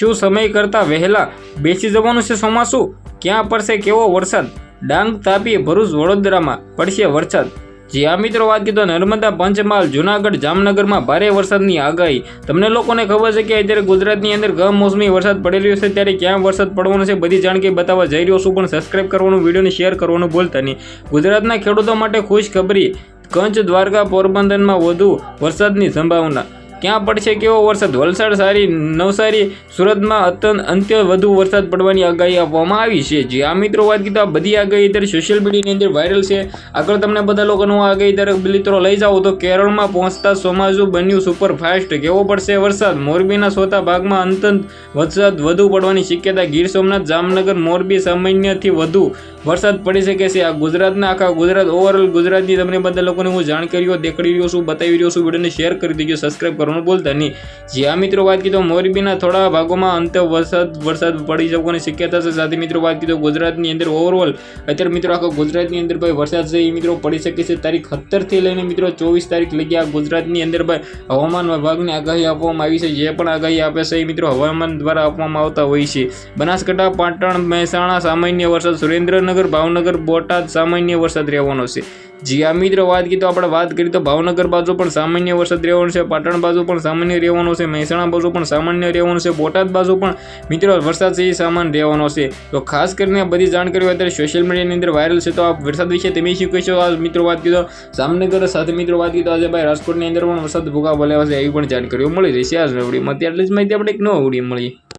શું સમય કરતાં વહેલા બેસી જવાનું છે ચોમાસું? ક્યાં પડશે કેવો વરસાદ? ડાંગ તાપી ભરૂચ વડોદરામાં પડશે વરસાદ. જે આ મિત્રો, વાત કીધો નર્મદા, પંચમહાલ, જુનાગઢ, જામનગરમાં ભારે વરસાદની આગાહી. તમને લોકોને ખબર છે કે અત્યારે ગુજરાતની અંદર કમોસમી વરસાદ પડી રહ્યો છે ત્યારે ક્યાં વરસાદ પડવાનો છે બધી જાણકારી બતાવવા જઈ રહ્યો છું, પણ સબસ્ક્રાઇબ કરવાનું, વિડીયોને શેર કરવાનું ભૂલતા નહીં. ગુજરાતના ખેડૂતો માટે ખુશ ખબરી કંચ દ્વારકા પોરબંદરમાં વધુ વરસાદની સંભાવના. ક્યાં પડશે કેવો વરસાદ? વલસાડ સારી, નવસારી, સુરતમાં અત્યંત અંત્ય વધુ વરસાદ પડવાની આગાહી આપવામાં આવી છે. જે આ મિત્રો, વાત કીધું આ બધી આગાહી અત્યારે સોશિયલ મીડિયાની અંદર વાયરલ છે. આગળ તમને બધા લોકોનું આગાહી તરફ મિત્રો લઈ જાઓ તો કેરળમાં પહોંચતા સોમાજુ બન્યું સુપર ફાસ્ટ કેવો પડશે વરસાદ? મોરબીના સોતા ભાગમાં અંતંત વરસાદ વધુ પડવાની શક્યતા. ગીર સોમનાથ, જામનગર, મોરબી સામાન્યથી વધુ વરસાદ પડી શકે છે. આ ગુજરાતના આખા ગુજરાત ઓવરઓલ ગુજરાતની તમને બધા લોકોને હું જાણકારીઓ દેખાડી રહ્યો છું, બતાવી રહ્યો છું, વિડીયોને શેર કરી દેજો સબસ્ક્રાઈબ કરવાનું ભૂલતા નહીં. આ મિત્રો વાત કીધો મોરબીના થોડા ભાગોમાં અંત વરસાદ વરસાદ પડી શકવાની શક્યતા છે. સાથે મિત્રો વાત કીધો, ગુજરાતની અંદર ઓવરઓલ અત્યારે મિત્રો આખા ગુજરાતની અંદર ભાઈ વરસાદ છે, એ મિત્રો પડી શકે છે. તારીખ સત્તરથી લઈને મિત્રો ચોવીસ તારીખ લગી આ ગુજરાતની અંદર ભાઈ હવામાન વિભાગની આગાહી આપવામાં આવી છે. જે પણ આગાહી આપે છે, એ મિત્રો હવામાન દ્વારા આપવામાં આવતા હોય છે. બનાસકાંઠા, પાટણ, મહેસાણા, સામાન્ય વરસાદ, સુરેન્દ્રનગર ભાવનગર બોટાદ સામાન્ય વરસાદ રહેવાનો છે. જી આ મિત્રો, વાત કીધું આપણે વાત કરીએ તો ભાવનગર બાજુ પણ સામાન્ય વરસાદ રહેવાનો છે, પાટણ બાજુ પણ સામાન્ય રહેવાનો છે, મહેસાણા બાજુ પણ સામાન્ય રહેવાનો છે, બોટાદ બાજુ પણ મિત્રો વરસાદ છે એ સામાન્ય રહેવાનો છે. તો ખાસ કરીને બધી જાણકારીઓ અત્યારે સોશિયલ મીડિયાની અંદર વાયરલ છે, તો આ વરસાદ વિશે તમે શું કહેશો? આ મિત્રો વાત કીધો જામનગર સાથે મિત્રો વાત કીધો આજે ભાઈ રાજકોટની અંદર પણ વરસાદ ભૂકા બોલાવ્યા છે, એવી પણ જાણકારીઓ મળી રહી છે. આ નવડીમાં. ત્યારથી જ માહિતી આપણે એક નવડી વીડિયો મળી